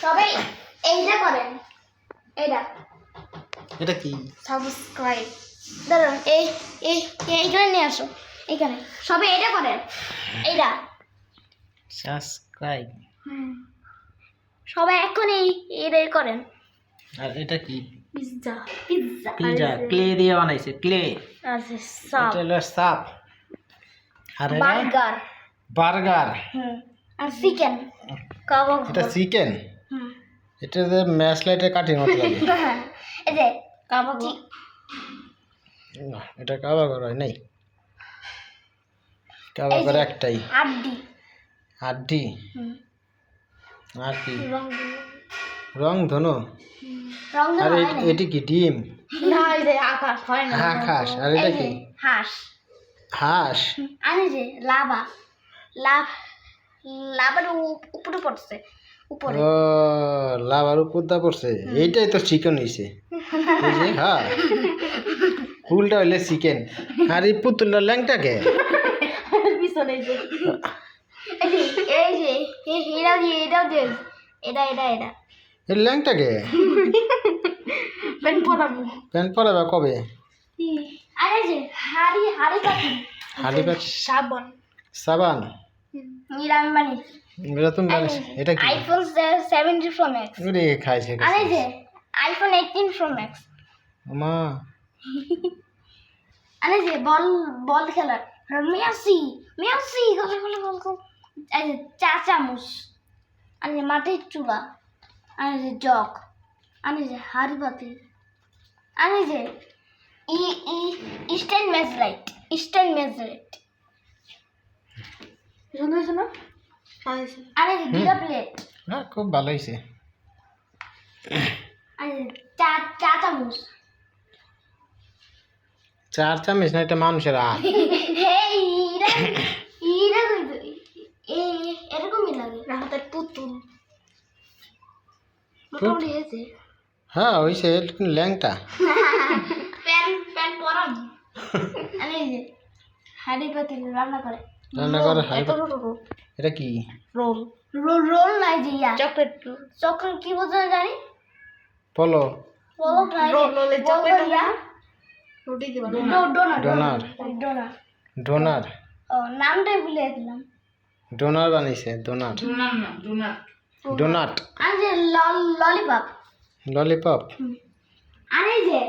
সবাই এইটা করেন। এইটা। এটা কি? সাবস্ক্রাইব। ধরুন এই এই এইখানে নিয়ে আসো। এইখানে। সবাই এটা করেন। এইটা। সাবস্ক্রাইব। সবাই এখন এই এটাই করেন। আর এটা কি? পিৎজা। পিৎজা। পিজা ক্লে দিয়ে বানাইছে ক্লে। আছে সাপ এটা হলো সাপ। আর বার্গার। বার্গার। হুম। আর চিকেন। কাবাব এটা চিকেন? এটা যে ম্যাশ লাইটের কাঠির মতো লাগে। এই যে কাবাব। না এটা কাবা করা হয় নাই। কাবা এই যে- করে একটাই। আড্ডি। আর কি? রং রং ধনু? আর এটি কি ডিম? না এই যে আকাশ হয় না আকাশ আর এটা কি? হাঁস। হাঁস? আমি যে লাভা। লাভ লাভার উপ- উপরে পড়ছে উপরে। ও লাভার উপর দা পড়ছে? এইটাই তো চিকেন হইছে। হ্যাঁ। ফুলটা হইলে চিকেন আর এই পুতুলটা ল্যাংটাকে পিছনে এই যে এই যে এটাও দিয়ে এটাও দিয়ে। এটা এটা এটা। এই ল্যাংটাকে পেন পরাবো। প্যান্ট পরাবে কবে? আরে যে হাড়ি হাড়ি কাটি। হাড়ি কাট সাবান। সাবান? বানিয়েছি এটা তুমি বানিয়েছো। এটা কি? আইফোন সেভেন্টি প্রো ম্যাক্স ওরে খাইছে আরে যে আইফোন এইটিন প্রো ম্যাক্স মা। আরে যে বল বল খেলার মেসি মেসি গলে গলে বল কর এই যে চা চামচ আরে যে মাটির চুলা। আরে যে জগ। আরে যে হাড়ি পাতি। আরে যে ই ই ইস্টার্ন মেজরাইট ইস্টার্ন শোনো শোনো। আরে প্লেট হ্যাঁ খুব ভালো হয়েছে আরে চা চা চামচ। চার চামচ না এটা মানুষের এ এরকমই লাগে। পুতুল। মোটামুটি হয়েছে। হ্যাঁ হয়েছে ল্যাংটা? প্যান প্যান পরাম আমি এই হাড়ি পাতি রান্না করে। রান্না করে হাঁড়ি পাতিল। রোল এটা কি? রোল। রোল রোল নাই যে ইয়া। চকলেট চকলেট কি বলতে জানি? পলো। পলক নাই রোল রোলে চকলেট ইয়া। রুটি দিবা। ডোনার ডোনার ডোনার ডোনার ও নামটাই ভুলে গেলাম ডোনার বানিয়েছে ডোনার ডোনাট আমি যে ললিপপ। ললিপপ। আর এই যে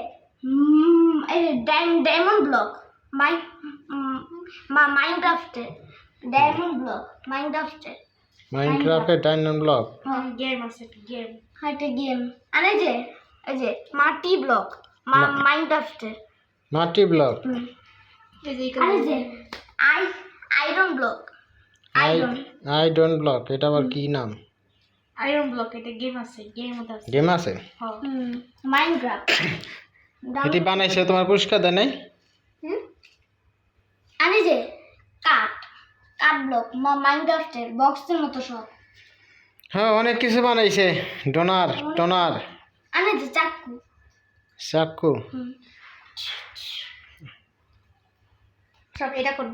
এই ডায়মন্ড ব্লক। মাই মাইনক্রাফটে ডায়মন্ড ব্লক মাইনক্রাফটে মাইনক্রাফটের ডাইনাম ব্লক গেম আছে গেম একটা গেম আর এই যে এই যে মাটি ব্লক মাইনক্রাফটে মাটি ব্লক আর এই যে আই আয়রন ব্লক আই আয়রন ব্লক এটা আবার কি নাম? আয়রন ব্লক এটা গেম আছে গেম আছে। গেম আছে? মাইনক্রাফট এটি বানাইছে তোমার পুরস্কার দেয় নাই? আমি যে কাঠ কাঠ ব্লক মাইনক্রাফটের বক্সের মতো সব। হ্যাঁ অনেক কিছু বানাইছে। Doner toner. আমি যে চাকু। চাকু। সব এটা করবে।